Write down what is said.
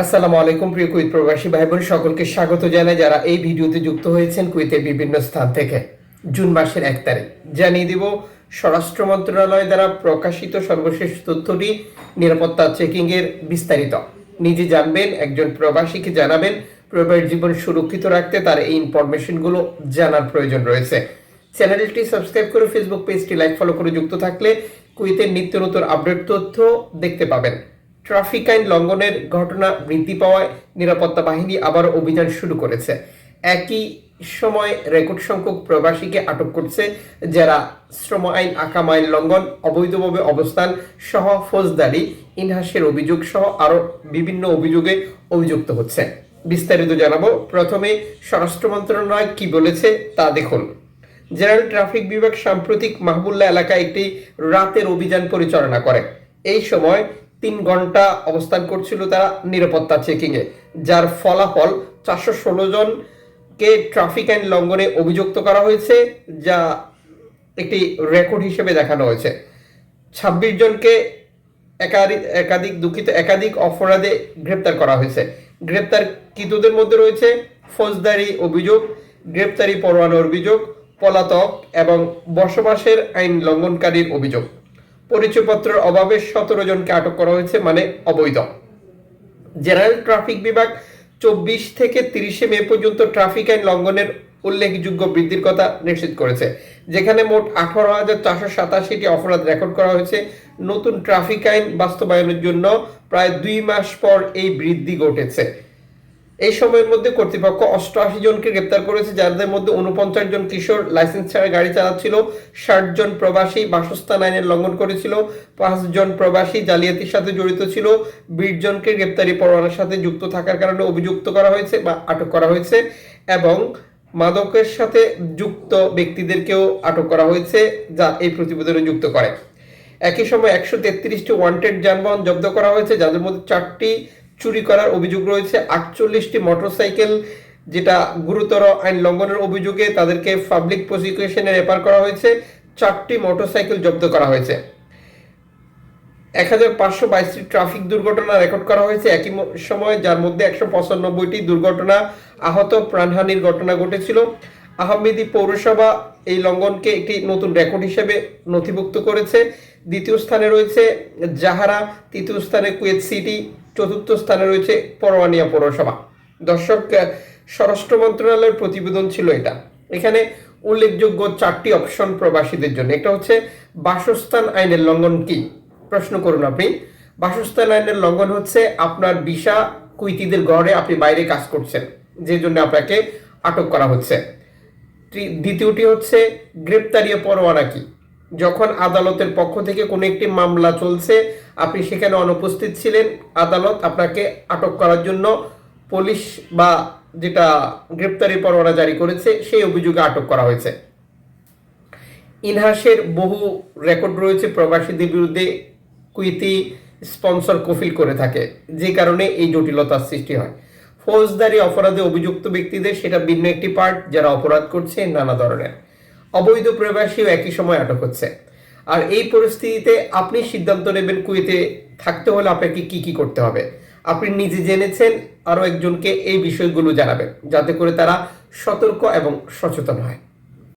আসসালামু আলাইকুম, প্রিয় কুইত প্রবাসী ভাই বোন সকলকে স্বাগত জানাই যারা এই ভিডিওতে যুক্ত হয়েছেন কুইতের বিভিন্ন স্থান থেকে। জুন মাসের এক তারিখ। জানিয়ে দিব, স্বরাষ্ট্র মন্ত্রণালয় দ্বারা প্রকাশিত সর্বশেষ তথ্যটি নিরাপত্তা চেকিং এর বিস্তারিত। নিজে জানবেন, একজন প্রবাসীকে জানাবেন প্রবাসী জীবন সুরক্ষিত রাখতে তার এই ইনফরমেশনগুলো জানার প্রয়োজন রয়েছে। চ্যানেলটি সাবস্ক্রাইব করে ফেসবুক পেজটি লাইক, ফলো করে যুক্ত থাকলে কুইতের নিত্য নতুন আপডেট তথ্য দেখতে পাবেন। ট্রাফিক আইন লঙ্ঘনের ঘটনা বৃদ্ধি পাওয়ায় নিরাপত্তা বাহিনী আবার অভিযান শুরু করেছে। একই সময় রেকর্ড সংখ্যক প্রবাসীকে আটক করছে, যারা শ্রম আইন, আকাম আইন লঙ্ঘন, অবৈধভাবে অবস্থান সহ ফৌজদারি, ইনহাসের অভিযোগ সহ আরও বিভিন্ন অভিযোগে অভিযুক্ত হচ্ছে। বিস্তারিত জানাব। প্রথমে স্বরাষ্ট্র মন্ত্রণালয় কি বলেছে তা দেখুন। জেনারেল ট্রাফিক বিভাগ সাম্প্রতিক মাহবুল্লা এলাকায় একটি রাতের অভিযান পরিচালনা করে। এই সময় তিন ঘণ্টা অবস্থান করছিল তারা নিরাপত্তা চেকিংয়ে যার ফলাফল চারশো ষোলো জনকে ট্রাফিক আইন লঙ্ঘনে অভিযুক্ত করা হয়েছে, যা একটি রেকর্ড হিসেবে দেখানো হয়েছে। ছাব্বিশ জনকে একাধিক একাধিক দুঃখিত, একাধিক অপরাধে গ্রেপ্তার করা হয়েছে। গ্রেপ্তারকৃতদের মধ্যে রয়েছে ফৌজদারি অভিযোগ, গ্রেপ্তারি পরোয়ানার অভিযোগ, পলাতক এবং বসবাসের আইন লঙ্ঘনকারীর অভিযোগ। পরিচয়পত্রের অভাবে সতেরো জনকে আটক করা হয়েছে মানে অবৈধ। জেনারেল ট্রাফিক বিভাগ চব্বিশ থেকে তিরিশে মে পর্যন্ত ট্রাফিক আইন লঙ্ঘনের উল্লেখযোগ্য বৃদ্ধির কথা নিশ্চিত করেছে, যেখানে মোট আঠারো হাজার চারশো সাতাশিটি অপরাধ রেকর্ড করা হয়েছে। নতুন ট্রাফিক আইন বাস্তবায়নের জন্য প্রায় দুই মাস পর এই বৃদ্ধি ঘটেছে। এই সময়ের মধ্যে কর্তৃপক্ষ অষ্টআশি জনকে গ্রেপ্তার করেছে, যাদের মধ্যে উনপঞ্চাশ জন কিশোর, লাইসেন্স ছাড়া গাড়ি চালাচ্ছিল, ষাট জন প্রবাসী বাসস্থান আইনের লঙ্ঘন করেছিল, পাঁচ জন প্রবাসী জালিয়াতির সাথে জড়িত ছিল, বিশ জনকে গ্রেপ্তারি পরোয়ানার সাথে যুক্ত থাকার কারণে অভিযুক্ত করা হয়েছে বা আটক করা হয়েছে এবং মাদকের সাথে যুক্ত ব্যক্তিদেরকেও আটক করা হয়েছে, যা এই প্রতিবেদনে যুক্ত করে। একই সময় একশো তেত্রিশটি ওয়ান্টেড যানবাহন জব্দ করা হয়েছে, যাদের মধ্যে চারটি চুরি করার অভিযোগ রয়েছে। আটচল্লিশটি মোটরসাইকেল যেটা গুরুতর আইন লঙ্ঘনের অভিযোগে তাদেরকে পাবলিক প্রসিকিউশনে রেফার করা হয়েছে। চারটি মোটরসাইকেল জব্দ করা হয়েছে। এক হাজার পাঁচশো বাইশটি ট্রাফিক দুর্ঘটনা রেকর্ড করা হয়েছে একই সময়, যার মধ্যে একশো পঁচানব্বইটি দুর্ঘটনা আহত প্রাণহানির ঘটনা ঘটেছিল। আহমেদি পৌরসভা এই লঙ্ঘনকে একটি নতুন রেকর্ড হিসেবে নথিভুক্ত করেছে। দ্বিতীয় স্থানে রয়েছে জাহারা, তৃতীয় স্থানে কুয়েত সিটি। চতুর্থ স্থানে রয়েছে পরওয়ানিয়া পৌরসভা। দর্শক স্বরাষ্ট্র মন্ত্রণালয়ের প্রতিবেদন ছিল এটা। এখানে উল্লেখযোগ্য চারটি অপশন প্রবাসীদের জন্য। একটা হচ্ছে, বাসস্থান আইনের লঙ্ঘন কি? প্রশ্ন করুন আপনি। বাসস্থান আইনের লঙ্ঘন হচ্ছে আপনার ভিসা কুইতিদের ঘরে আপনি বাইরে কাজ করছেন, যে জন্য আপনাকে আটক করা হচ্ছে। দ্বিতীয়টি হচ্ছে গ্রেপ্তারিয়া পরোয়ানা কি? যখন আদালতের পক্ষ থেকে কোনো একটি মামলা চলছে, আপনি সেখানে অনুপস্থিত ছিলেন। আদালত আপনাকে আটক করার জন্য পুলিশ বা যেটা গ্রেপ্তারি পরোয়ানা জারি করেছে, সেই অভিযোগে আটক করা হয়েছে। ইনহাসের বহু রেকর্ড রয়েছে প্রবাসীদের বিরুদ্ধে, কুইতি স্পন্সর কফিল করে থাকে, যে কারণে এই জটিলতার সৃষ্টি হয়। ফৌজদারি অপরাধে অভিযুক্ত ব্যক্তিদের, সেটা ভিন্ন একটি পার্ট, যারা অপরাধ করছে নানা ধরনের। অবৈধ প্রবাসীও একই সময় আটক হচ্ছে। আর এই পরিস্থিতিতে আপনি সিদ্ধান্ত নেবেন কুয়েতে থাকতে হলে আপনাকে কি কি করতে হবে। আপনি নিজে জেনেছেন, আরও একজনকে এই বিষয়গুলো জানাবেন, যাতে করে তারা সতর্ক এবং সচেতন হয়।